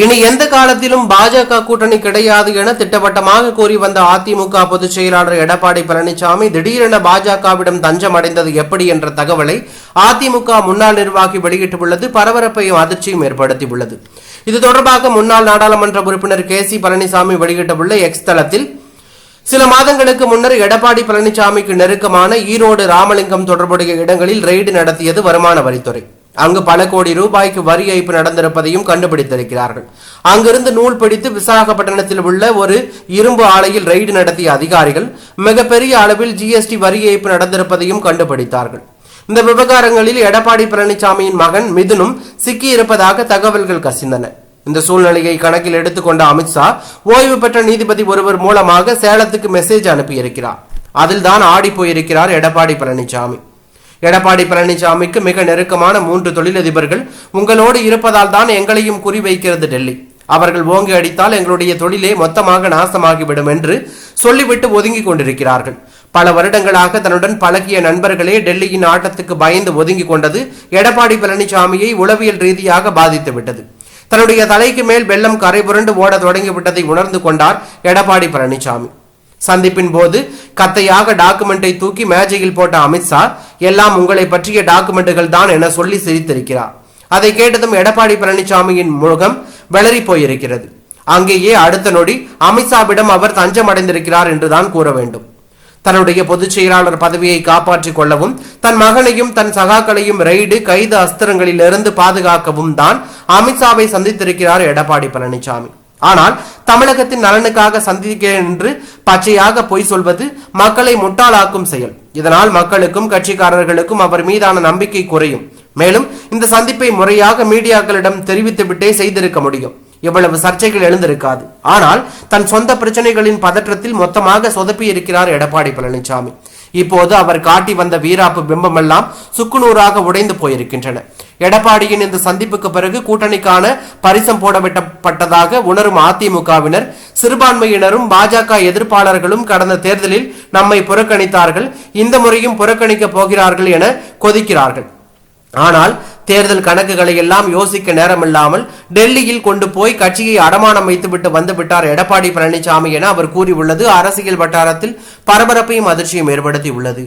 இனி எந்த காலத்திலும் பாஜக கூட்டணி கிடையாது என திட்டவட்டமாக கூறி வந்த அதிமுக பொதுச் செயலாளர் எடப்பாடி பழனிசாமி திடீரென பாஜகவிடம் தஞ்சம் அடைந்தது எப்படி என்ற தகவலை அதிமுக முன்னாள் நிர்வாகி வெளியிட்டுள்ளது. பரபரப்பையும் அதிர்ச்சியும் ஏற்படுத்தியுள்ளது. இது தொடர்பாக முன்னாள் நாடாளுமன்ற உறுப்பினர் கே சி பழனிசாமி வெளியிட்டுள்ள எக்ஸ் தளத்தில் சில மாதங்களுக்கு முன்னர் எடப்பாடி பழனிசாமிக்கு நெருக்கமான ஈரோடு ராமலிங்கம் தொடர்புடைய இடங்களில் ரெய்டு நடத்தியது வருமான வரித்துறை. அங்கு பல கோடி ரூபாய்க்கு வரி ஏய்ப்பு நடந்திருப்பதையும் கண்டுபிடித்திருக்கிறார்கள். அங்கிருந்து நூல் பிடித்து விசாகப்பட்டினத்தில் உள்ள ஒரு இரும்பு ஆலையில் ரெய்டு நடத்திய அதிகாரிகள் மிகப்பெரிய அளவில் ஜிஎஸ்டி வரி ஏய்ப்பு நடந்திருப்பதையும் கண்டுபிடித்தார்கள். இந்த விவகாரங்களில் எடப்பாடி பழனிசாமியின் மகன் மிதுனும் சிக்கியிருப்பதாக தகவல்கள் கசிந்தன. இந்த சூழ்நிலையை கணக்கில் எடுத்துக்கொண்ட அமித்ஷா ஓய்வு பெற்ற நீதிபதி ஒருவர் மூலமாக சேலத்துக்கு மெசேஜ் அனுப்பியிருக்கிறார். அதில் தான் ஆடி போயிருக்கிறார் எடப்பாடி பழனிசாமி. எடப்பாடி பழனிசாமிக்கு மிக நெருக்கமான மூன்று தொழிலதிபர்கள் உங்களோடு இருப்பதால் தான் எங்களையும் குறிவைக்கிறது டெல்லி. அவர்கள் ஓங்கி அடித்தால் எங்களுடைய தொழிலே மொத்தமாக நாசமாகிவிடும் என்று சொல்லிவிட்டு ஒதுங்கி கொண்டிருக்கிறார்கள். பல வருடங்களாக தன்னுடன் பழகிய நண்பர்களே டெல்லியின் ஆட்டத்துக்கு பயந்து ஒதுங்கி கொண்டது எடப்பாடி பழனிசாமியை உளவியல் ரீதியாக பாதித்து விட்டது. தன்னுடைய தலைக்கு மேல் வெள்ளம் கரை புரண்டு ஓட தொடங்கிவிட்டதை உணர்ந்து கொண்டார் எடப்பாடி பழனிசாமி. சந்திப்பின் போது கத்தையாக டாக்குமெண்டை தூக்கி மேஜையில் போட்ட அமித்ஷா எல்லாம் உங்களை பற்றிய டாக்குமெண்டுகள் தான் என சொல்லி சிரித்திருக்கிறார். அதை கேட்டதும் எடப்பாடி பழனிசாமியின் முகம் வெளறி போயிருக்கிறது. அங்கேயே அடுத்த நொடி அமித்ஷாவிடம் அவர் தஞ்சம் அடைந்திருக்கிறார் என்றுதான் கூற வேண்டும். தன்னுடைய பொதுச் செயலாளர் பதவியை காப்பாற்றிக் கொள்ளவும் தன் மகனையும் தன் சகாக்களையும் ரெய்டு கைது அஸ்திரங்களிலிருந்து பாதுகாக்கவும் தான் அமித்ஷாவை சந்தித்திருக்கிறார் எடப்பாடி பழனிசாமி ஆனால் தமிழகத்தின் நலனுக்காக சந்திக்கிறேன் என்று பச்சையாக பொய் சொல்வது மக்களை முட்டாளாக்கும் செயல். இதனால் மக்களுக்கும் கட்சிக்காரர்களுக்கும் அவர் மீதான நம்பிக்கை குறையும். மேலும் இந்த சந்திப்பை முறையாக மீடியாக்களிடம் தெரிவித்துவிட்டே செய்திருக்க முடியும். இவ்வளவு சர்ச்சைகள் எழுந்திருக்காது. ஆனால் தன் சொந்த பிரச்சனைகளின் பதற்றத்தில் மொத்தமாக சொதப்பி இருக்கிறார் எடப்பாடி பழனிசாமி இப்போது அவர் காட்டி வந்த வீராப்பு பிம்பமெல்லாம் சுக்குநூறாக உடைந்து போயிருக்கின்றன. எடப்பாடியின் இந்த சந்திப்புக்கு பிறகு கூட்டணிக்கான பரிசம் போடப்பட்டதாக உணரும் அதிமுகவினர். சிறுபான்மையினரும் பாஜக எதிர்ப்பாளர்களும் கடந்த தேர்தலில் நம்மை புறக்கணித்தார்கள். இந்த முறையும் புறக்கணிக்கப் போகிறார்கள் என கொதிக்கிறார்கள். ஆனால் தேர்தல் கணக்குகளை எல்லாம் யோசிக்க நேரமில்லாமல் டெல்லியில் கொண்டு போய் கட்சியை அடமானம் வைத்துவிட்டு வந்துவிட்டார் எடப்பாடி பழனிசாமி என அவர் கூறியுள்ளது. அரசியல் வட்டாரத்தில் பரபரப்பையும் அதிர்ச்சியும் ஏற்படுத்தி உள்ளது